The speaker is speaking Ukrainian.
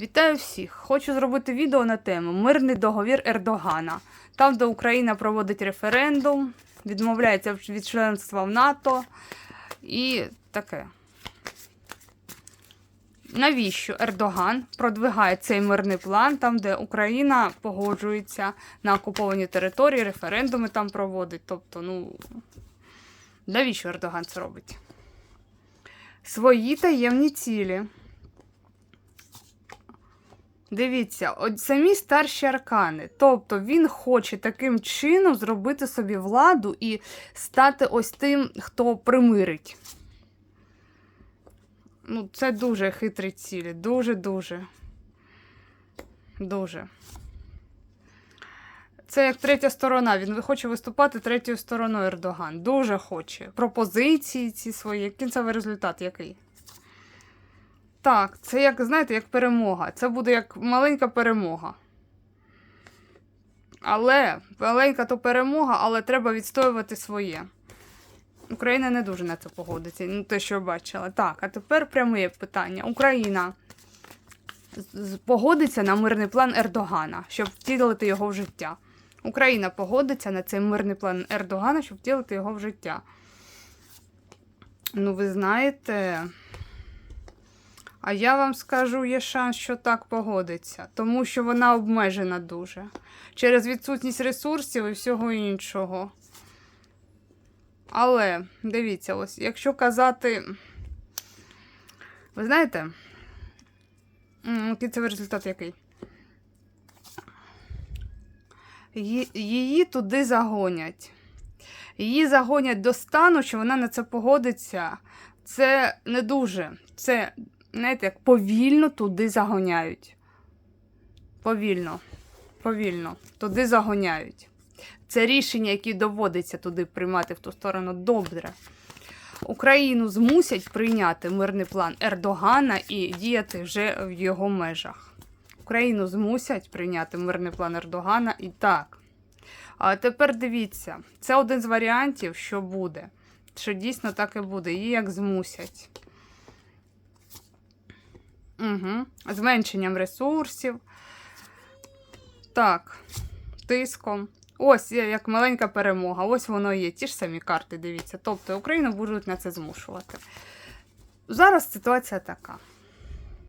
Вітаю всіх! Хочу зробити відео на тему Мирний договір Ердогана. Там, де Україна проводить референдум, відмовляється від членства в НАТО і таке. Навіщо Ердоган продвигає цей мирний план, там, де Україна погоджується на окуповані території, референдуми там проводить. Тобто, ну навіщо Ердоган це робить? Свої таємні цілі. Дивіться, от самі старші аркани. Тобто він хоче таким чином зробити собі владу і стати ось тим, хто примирить. Ну, це дуже хитрі цілі. Дуже-дуже. Дуже. Це як третя сторона. Він хоче виступати третьою стороною Ердоган. Дуже хоче. Пропозиції ці свої. Кінцевий результат який? Так, це як, знаєте, як перемога. Це буде як маленька перемога. Але маленька то перемога, але треба відстоювати своє. Україна не дуже на це погодиться, ну те, що бачила. Так, а тепер пряме питання. Україна погодиться на мирний план Ердогана, щоб втілити його в життя. Україна погодиться на цей мирний план Ердогана, щоб втілити його в життя. Ну, ви знаєте. А я вам скажу, є шанс, що так погодиться, тому що вона обмежена дуже через відсутність ресурсів і всього іншого. Але дивіться, ось, якщо казати, ви знаєте, кінцевий результат який? Її туди загонять. Її загонять до стану, що вона на це погодиться. Це не дуже. Це знаєте, як повільно туди загоняють. Повільно, повільно туди загоняють. Це рішення, які доводиться туди приймати в ту сторону добре. Україну змусять прийняти мирний план Ердогана і діяти вже в його межах. Україну змусять прийняти мирний план Ердогана і так. А тепер дивіться, це один з варіантів, що буде. Що дійсно так і буде. Її як змусять. Угу. Зменшенням ресурсів. Так, тиском. Ось як маленька перемога. Ось воно є. Ті ж самі карти, дивіться. Тобто Україну будуть на це змушувати. Зараз ситуація така.